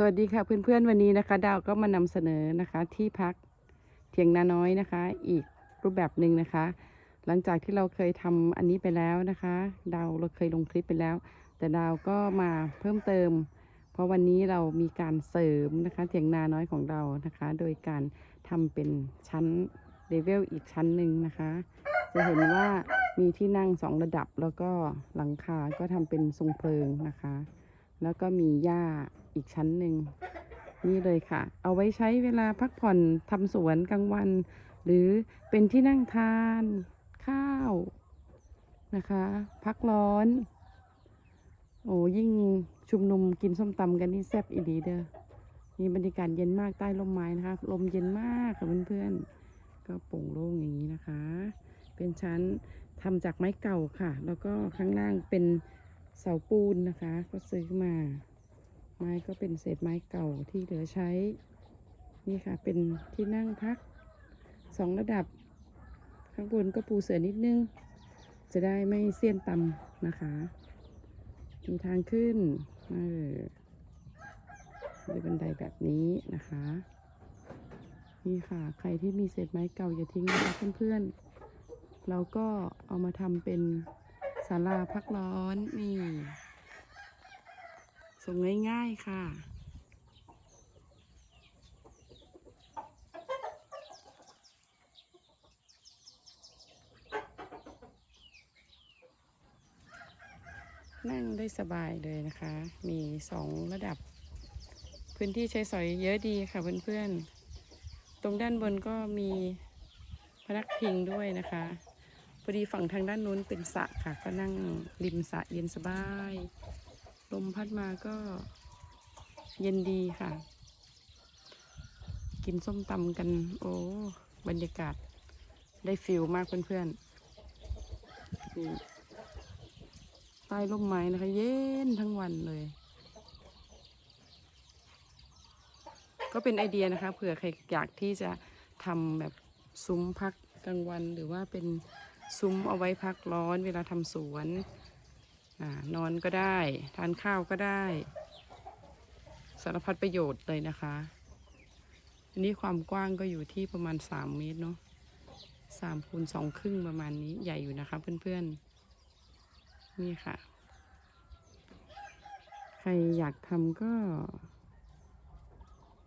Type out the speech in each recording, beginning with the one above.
สวัสดีค่ะเพื่อนๆวันนี้นะคะ ดาวก็มานำเสนอนะคะ ที่พักเถียงนาน้อยนะคะ อีกรูปแบบหนึ่งนะคะ หลังจากที่เราเคยทำอันนี้ไปแล้วนะคะ ดาวเราเคยลงคลิปไปแล้ว แต่ดาวก็มาเพิ่มเติม เพราะวันนี้เรามีการเสริมนะคะเถียงนาน้อยของเรานะคะ โดยการทำเป็นชั้นเลเวลอีกชั้นหนึ่งนะคะ จะเห็นว่ามีที่นั่งสองระดับแล้วก็หลังคาก็ทำเป็นทรงเพลิงนะคะ แล้วก็มีหญ้า อีกชั้นหนึ่งนี่เลยค่ะ เอาไว้ใช้เวลาพักผ่อนทำสวนกลางวัน หรือเป็นที่นั่งทานข้าวนะคะ พักร้อน โอ้ยิ่งชุมนุมกินส้มตำกันนี่แซ่บอีดีเด้อมีบรรยากาศเย็นมากใต้ร่มไม้นะคะ ลมเย็นมากค่ะเพื่อนๆ ก็โปร่งโล่งอย่างนี้นะคะ เป็นชั้นทำจากไม้เก่าค่ะ แล้วก็ข้างล่างเป็นเสาปูนนะคะ ก็ซื้อมา ไม้ก็เป็นเศษไม้เก่าที่เหลือใช้ นี่ค่ะ เป็นที่นั่งพักสองระดับ ข้างบนก็ปูเสื่อนิดนึง จะได้ไม่เสี้ยนตำนะคะ มีทางขึ้นเออด้วยบันไดแบบนี้นะคะ นี่ค่ะ ใครที่มีเศษไม้เก่าอย่าทิ้งนะคะเพื่อนๆ เราก็เอามาทำเป็นศาลาพักร้อนนี่ ส่งง่ายๆค่ะ นั่งได้สบายเลยนะคะ มีสองระดับ พื้นที่ใช้สอยเยอะดีค่ะเพื่อนๆ ตรงด้านบนก็มีพนักพิงด้วยนะคะพอดีฝั่งทางด้านนู้นเป็นสระค่ะ ก็นั่งริมสระเย็นสบาย ลมพัดมาก็เย็นดีค่ะ กินส้มตำกัน โอ้ บรรยากาศได้ฟิลมากเพื่อนๆนี่ใต้ร่มไม้นะคะ เย็นทั้งวันเลย ก็เป็นไอเดียนะคะเผื่อใครอยากที่จะทำแบบซุ้มพักกลางวัน หรือว่าเป็นซุ้มเอาไว้พักร้อนเวลาทำสวน นอนก็ได้ ทานข้าวก็ได้ สารพัดประโยชน์เลยนะคะ อันนี้ความกว้างก็อยู่ที่ประมาณ3เมตรเนาะสามคูณสองครึ่งประมาณนี้ใหญ่อยู่นะคะเพื่อนๆ นี่ค่ะ ใครอยากทำก็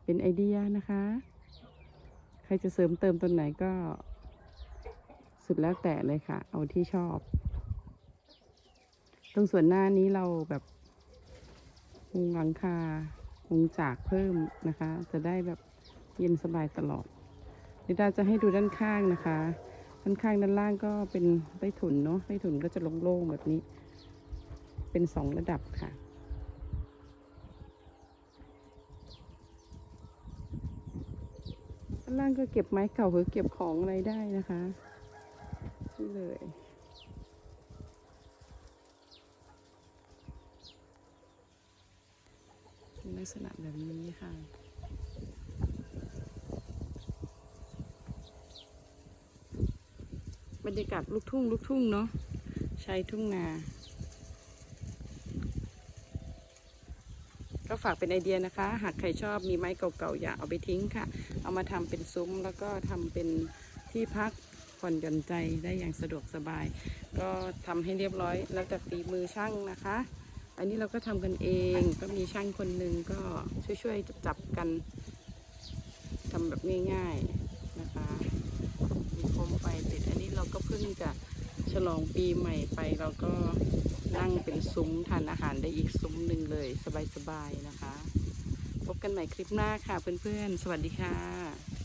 เป็นไอเดียนะคะ ใครจะเสริมเติมตรงไหนก็ สุดแล้วแต่เลยค่ะ เอาที่ชอบ ตรงส่วนหน้านี้เราแบบมุงหลังคามุงจากเพิ่มนะคะ จะได้แบบเย็นสบายตลอดเดี๋ยวดาจะให้ดูด้านข้างนะคะ ด้านข้างด้านล่างก็เป็นใต้ถุนเนาะใต้ถุนก็จะโล่งๆแบบนี้ เป็นสองระดับค่ะด้านล่างก็เก็บไม้เก่าหรือเก็บของอะไรได้นะคะนี่เลยเป็นลัก ษณะแบบนี้ค่ะบรรยากาศลูกทุ่งลูกทุ่งเนาะชายทุ่งนา ก็ฝากเป็นไอเดียนะคะ หากใครชอบมีไม้เก่าๆอย่าเอาไปทิ้งค่ะ เอามาทำเป็นซุ้มแล้วก็ทำเป็นที่พักผ่อนหย่อนใจได้อย่างสะดวกสบาย ก็ทำให้เรียบร้อยแล้วแต่ฝีมือช่างนะคะ อันนี้เราก็ทำกันเองก็มีช่างคนหนึ่งก็ช่วยๆจับๆกันทำแบบง่ายๆนะคะมีโคมไฟติดอันนี้เราก็เพิ่งจะฉลองปีใหม่ไปเราก็นั่งเป็นซุ้มทานอาหารได้อีกซุ้มหนึ่งเลยสบายๆนะคะ พบกันใหม่คลิปหน้าค่ะเพื่อนๆ สวัสดีค่ะ